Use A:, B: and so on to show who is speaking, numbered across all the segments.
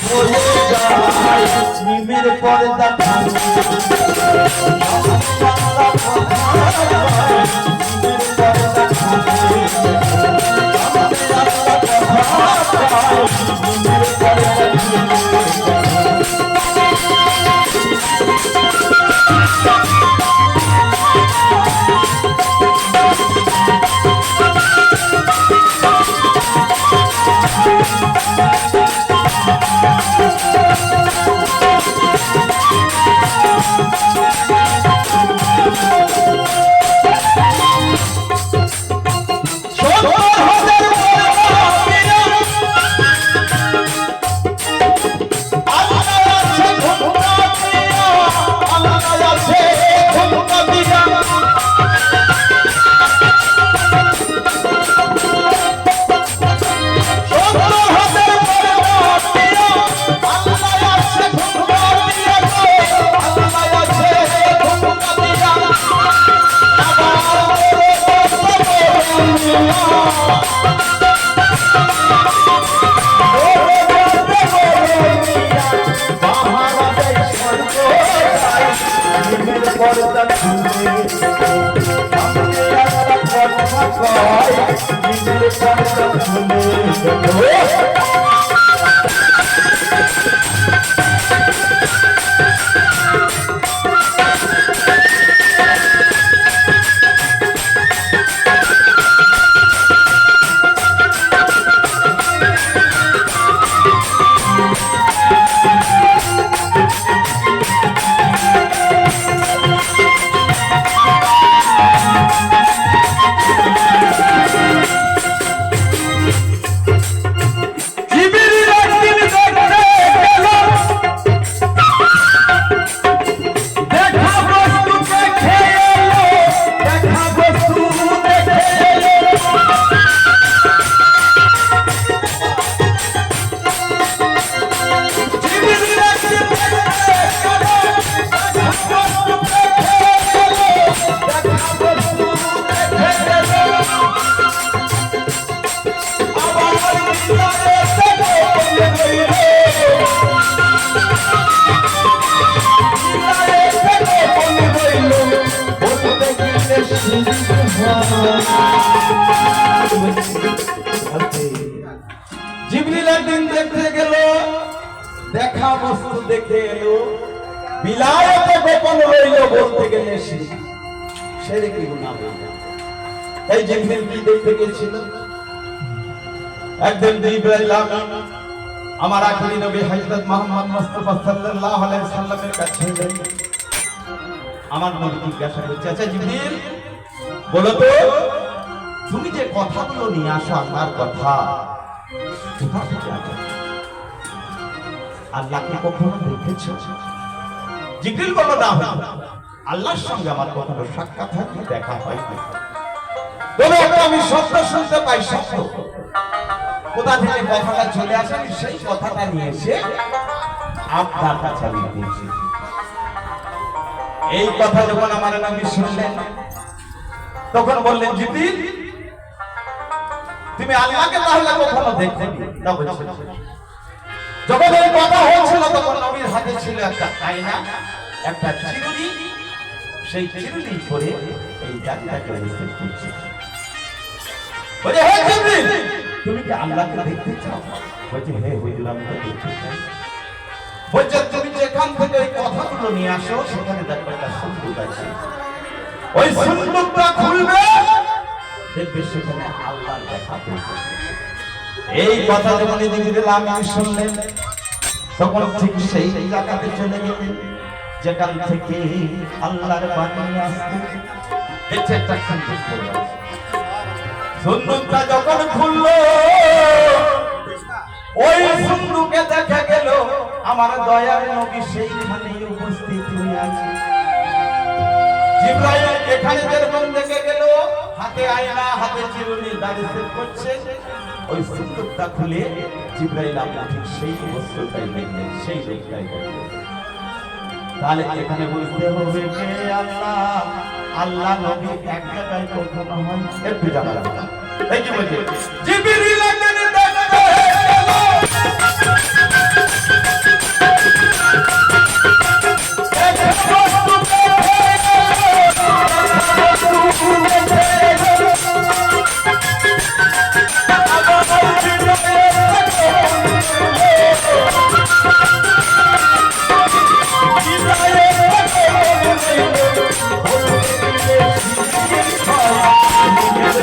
A: হয়ে যায় নিমের পর্দা Oh! দেখতে গেল। দেখা বস্তু দেখে এলো। বিলায়তে গোপন রইল বলতে গেলে সে। সেরে কি গুণা এই জিবরিল কি দেখতে গেছিল? একদিন জিবরাইল আমার আখরি নবী হযরত মুহাম্মদ মুস্তাফা সাল্লাল্লাহু আলাইহি সাল্লামের কাছে গেল আমার নবী জিজ্ঞাসা করছে আচ্ছা জিবরিল, বলো তো, তুমি যে কথাগুলো নিয়ে আসো আল্লাহর কথা কোথা থেকে আল্লাহকে কখনো দেখেছ জিবরিল বলো না। আল্লাহর সঙ্গে আমার কখনো সাক্ষাৎ হয়নি, দেখা হয়নি। তবে এখন আমি শব্দ শুনতে পাই, শব্দ। কোথা থেকে কথাটা চলে আসে, আমি সেই কথাটা নিয়ে এসে আপনার কাছে আমি দিয়েছি এই কথা যখন আমার নবী শুনলেন, তখন বললেন জিবরিল তুমি আল্লাহকে তাহলে কখনো দেখতে না যখন এই কথা হচ্ছিল তখন নবীর হাতে ছিল একটা আয়না একটা চিরুনি। সেই চিরুনি পরে এই জাতিটাকে দেখতে করছে বলে, হে জিবরিল তুমি কি আল্লাহকে দেখতে চাও? বলছে, হে হুজুর আমি দেখতে চাই। বলছে, তুমি যেখান থেকে এই কথাগুলো নিয়ে আসো, সেখানে দেখো একটা সুন্দর আছে। ওই সুন্দরটা খুলবে, দেখবে সেখানে আল্লাহর দেখা পেয়ে এই কথা যখন জিবরিল আমি শুনলেন, তখন ঠিক সেই জায়গাতে চলে গেলেন যেখান থেকে আল্লাহর বাণী আসবে দেখছে একটা সুন্দর করে আছে। সুন্দরটা যখন খুললো, ওই সুন্দরকে দেখা গেল, আমার দয়ার নবী সেইখানে উপস্থিত হয়ে আছে এখানে যেরকম দেখে গেল, হাতে আয়না, হাতে চিরুনি দাঁড়িয়ে করছে। ওই সুন্দরটা খুলে জিব্রাইল আপনি ঠিক সেই বস্তুটাই দেখলেন, সেই লোকটাই দেখলেন। তাহলে এখানে বুঝতে হবে আল্লাহ আল্লাহ নবী এক জায়গায় কখনো হয় একটু জানা লাগবে এই কি বলছে? দেখতে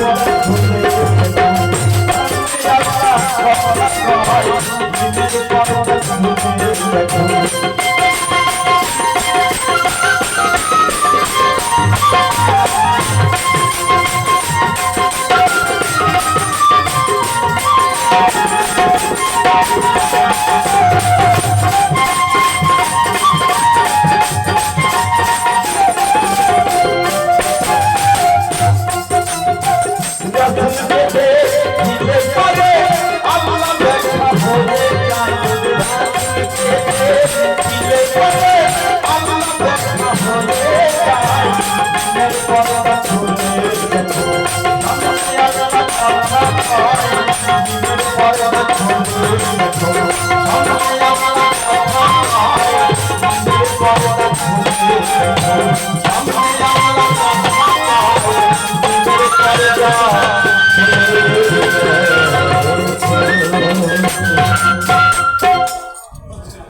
A: Música
B: দিনের পর্দা